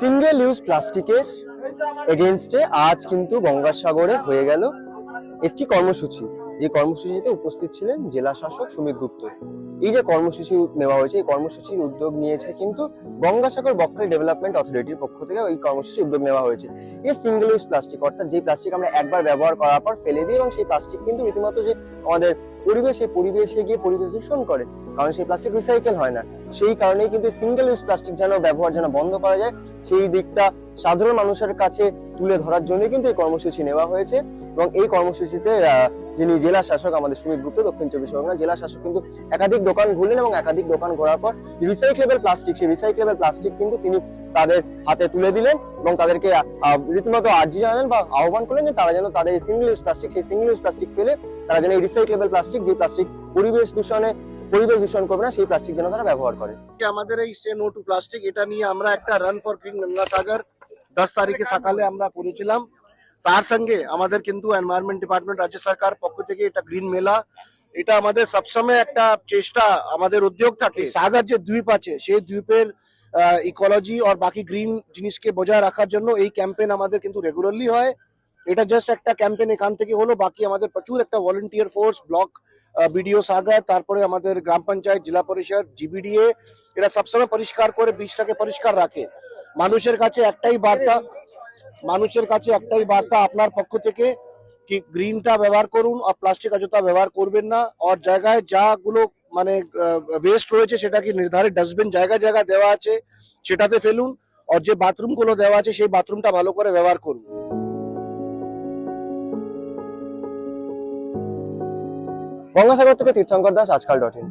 Single use প্লাস্টিকের এগেনস্টে আজ কিন্তু গঙ্গাসাগরে হয়ে গেল একটি কর্মসূচি। যে কর্মসূচিতে উপস্থিত ছিলেন জেলা শাসক সুমিত গুপ্ত। এই যে কর্মসূচি নেওয়া হয়েছে, এই কর্মসূচির উদ্যোগ নিয়েছে কিন্তু গঙ্গাসাগর বকখালি ডেভেলপমেন্ট অথরিটির পক্ষ থেকে ওই কর্মসূচি উদ্যোগ নেওয়া হয়েছে। এই সিঙ্গেল ইউজ প্লাস্টিক অর্থাৎ যে প্লাস্টিক আমরা একবার ব্যবহার করার পর ফেলে দিই এবং সেই প্লাস্টিক কিন্তু রীতিমতো যে আমাদের পরিবেশে পরিবেশে গিয়ে পরিবেশ দূষণ করে, কারণ সেই প্লাস্টিক রিসাইকেল হয় না। সেই কারণেই কিন্তু সিঙ্গেল ইউজ প্লাস্টিক যেন ব্যবহার যেন বন্ধ করা যায়, সেই দিকটা সাধারণ মানুষের কাছে তুলে ধরার জন্য কিন্তু এই কর্মসূচি নেওয়া হয়েছে এবং এই কর্মসূচিতে যিনি জেলা শাসক আমাদের সুমিত গুপ্ত দক্ষিণ চব্বিশ পরগনা জেলা শাসক কিন্তু একাধিক দোকান ঘুরলেন এবং একাধিক দোকান ঘোরার পর রিসাইক্লেবল প্লাস্টিক সেই রিসাইক্লেবল প্লাস্টিক কিন্তু তিনি তাদের হাতে তুলে দিলেন এবং তাদেরকে রীতিমতো আর্জি জানালেন বা আহ্বান করলেন যে তারা যেন তাদের সিঙ্গেল ইউজ প্লাস্টিক সেই সিঙ্গেল ইউজ প্লাস্টিক ফেলে তারা যেন এই রিসাইক্লেবল প্লাস্টিক যে প্লাস্টিক পরিবেশ দূষণে, পরিবেশ দূষণ করবে না, সেই প্লাস্টিক যেন তারা ব্যবহার করে। আমাদের এই সে নো টু প্লাস্টিক এটা নিয়ে আমরা একটা রান ফর গ্রিন গঙ্গাসাগর দশ তারিখে সকালে আমরা করেছিলাম তার সঙ্গে আমাদের কিন্তু এনভায়রনমেন্ট ডিপার্টমেন্ট রাজ্য সরকার পক্ষ থেকে এটা গ্রিন মেলা এটা আমাদের সবসময় একটা চেষ্টা, আমাদের উদ্যোগ থাকে। সাগর যে দ্বীপ আছে, সেই দ্বীপের ইকোলজি আর বাকি গ্রিন জিনিসকে বজায় রাখার জন্য এই ক্যাম্পেইন আমাদের কিন্তু রেগুলারলি হয়। এটা জাস্ট একটা ক্যাম্পেইন এখান থেকে হলো, বাকি আমাদের প্রচুর একটা volunteer force block BDO Sagar, তারপরে আমাদের গ্রাম পঞ্চায়েত, জেলা পরিষদ জিবিডিএ এরা সবসময় পরিষ্কার করে বীজটাকে পরিষ্কার রাখে। মানুষের কাছে একটাই বার্তা মানুষের কাছে একটাই বার্তা, আপনার পক্ষ থেকে কি গ্রিনটা ব্যবহার করুন আর প্লাস্টিক অযথা ব্যবহার করবেন না। আর জায়গায় যাগুলো মানে ওয়েস্ট রয়েছে সেটাকে নির্ধারিত ডাস্টবিন জায়গা জায়গা দেওয়া আছে, সেটাতে ফেলুন। আর যে বাথরুমগুলো দেওয়া আছে সেই বাথরুমটা ভালো করে ব্যবহার করুন। গঙ্গাসাগর থেকে তীর্থঙ্কর দাস, আজকাল ডট ইন।